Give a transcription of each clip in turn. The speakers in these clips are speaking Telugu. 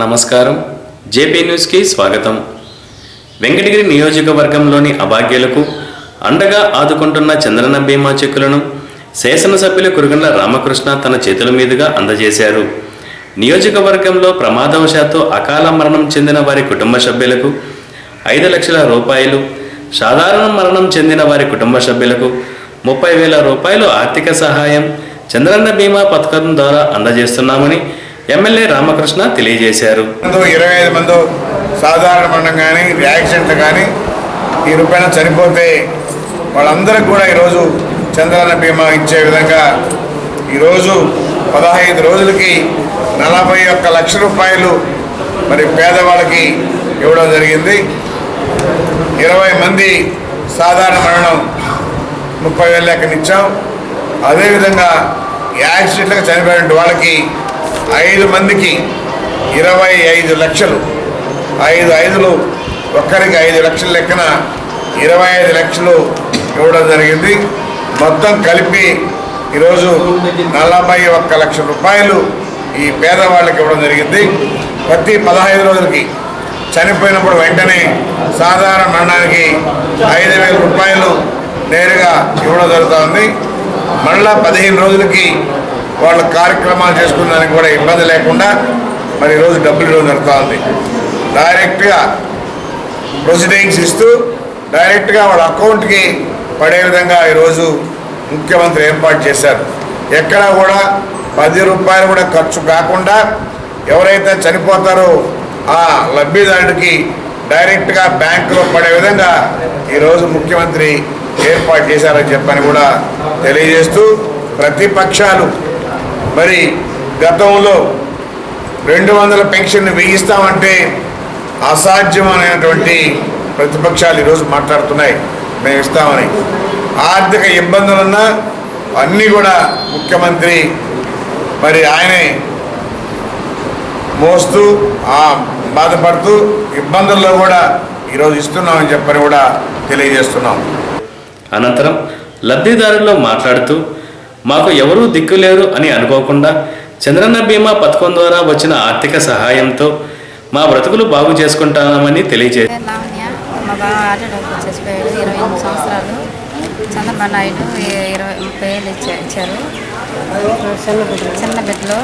నమస్కారం. జేపీ న్యూస్కి స్వాగతం. వెంకటగిరి నియోజకవర్గంలోని అభాగ్యులకు అండగా ఆదుకుంటున్న చంద్రన్న బీమా చెక్కులను శాసనసభ్యులు కురుగండ్ల రామకృష్ణ తన చేతుల మీదుగా అందజేశారు. నియోజకవర్గంలో ప్రమాదవశాత్తు అకాల మరణం చెందిన వారి కుటుంబ సభ్యులకు ఐదు లక్షల రూపాయలు సాధారణ మరణం చెందిన వారి కుటుంబ సభ్యులకు ముప్పై వేల రూపాయలు ఆర్థిక సహాయం చంద్రన్న బీమా పథకం ద్వారా అందజేస్తున్నామని ఎమ్మెల్యే రామకృష్ణ తెలియజేశారు. ఇరవై ఐదు మంది సాధారణ మరణం కానీ యాక్సిడెంట్లు కానీ ఈ రూపాయలు చనిపోతే వాళ్ళందరికీ కూడా ఈరోజు చంద్రన్న బీమా ఇచ్చే విధంగా ఈరోజు పదహైదు రోజులకి నలభై ఒక్క లక్ష రూపాయలు మరి పేదవాళ్ళకి ఇవ్వడం జరిగింది. ఇరవై మంది సాధారణ మరణం ముప్పై వేల లెక్కనిచ్చాం అదేవిధంగా యాక్సిడెంట్లకు చనిపోయిన వాళ్ళకి ఐదు మందికి ఇరవై ఐదు లక్షలు. ఐదు ఐదులు ఒక్కరికి ఐదు లక్షల లెక్కన ఇరవై ఐదు లక్షలు ఇవ్వడం జరిగింది. మొత్తం కలిపి ఈరోజు నలభై ఒక్క లక్ష రూపాయలు ఈ పేదవాళ్ళకి ఇవ్వడం జరిగింది. ప్రతి పదహైదు రోజులకి చనిపోయినప్పుడు వెంటనే సాధారణ మరణానికి ఐదు వేల రూపాయలు నేరుగా ఇవ్వడం జరుగుతుంది. మళ్ళా పదిహేను రోజులకి వాళ్ళ కార్యక్రమాలు చేసుకున్నానికి కూడా ఇబ్బంది లేకుండా మరి ఈరోజు డబ్బులు ఇవ్వడం జరుగుతుంది. డైరెక్ట్గా ప్రొసీడింగ్స్ ఇస్తూ డైరెక్ట్గా వాళ్ళ అకౌంట్కి పడే విధంగా ఈరోజు ముఖ్యమంత్రి ఏర్పాటు చేశారు. ఎక్కడా కూడా పది రూపాయలు కూడా ఖర్చు కాకుండా ఎవరైతే చనిపోతారో ఆ లబ్ధిదారుడికి డైరెక్ట్గా బ్యాంకులో పడే విధంగా ఈరోజు ముఖ్యమంత్రి ఏర్పాటు చేశారని చెప్పని కూడా తెలియజేస్తూ ప్రతిపక్షాలు మరి గతంలో రెండు వందల పెన్షన్ వేయిస్తామంటే అసాధ్యమైనటువంటి ప్రతిపక్షాలు ఈరోజు మాట్లాడుతున్నాయి. మేము ఇస్తామని. ఆర్థిక ఇబ్బందులున్నా అన్నీ కూడా ముఖ్యమంత్రి మరి ఆయనే మోస్తూ బాధపడుతూ ఇబ్బందుల్లో కూడా ఈరోజు ఇస్తున్నామని చెప్పని కూడా తెలియజేస్తున్నాం. అనంతరం లబ్ధిదారుల్లో మాట్లాడుతూ మాకు ఎవరూ దిక్కులేరు అని అనుకోకుండా చంద్రన్న బీమా పథకం ద్వారా వచ్చిన ఆర్థిక సహాయంతో మా బ్రతుకులు బాగు చేసుకుంటామని మా బావ చచ్చిపోయాడు ఇరవై ఎనిమిది సంవత్సరాలు చంద్రబాబు నాయుడు ఇ- ఇరవై ముప్పై ఏళ్ళు ఇచ్చారు. చిన్న బిడ్డలో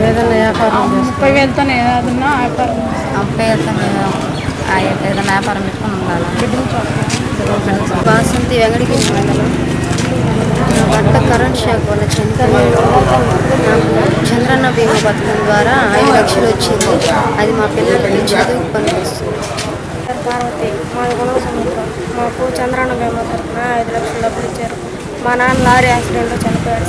ఏదైనా వ్యాపారం ముప్పై వేలతోనే ఏదైనా వ్యాపారం ముప్పై ఏదైనా వ్యాపారం పెట్టుకుని ఉండాలి? మండలం. నా భర్త కరెంట్ షాక్ వల్ల చనిపోయాడు నాకు చంద్రన్న బీమా పథకం ద్వారా ఐదు లక్షలు వచ్చింది. అది మా పిల్లలకి చదువు పనికొస్తుంది. పార్వతి మాది గుణవ మాకు చంద్రన్న బీమా తరఫున ఐదు లక్షలు డబ్బులు ఇచ్చారు. మా నాన్న లారీ యాక్సిడెంట్లో చనిపోయాడు.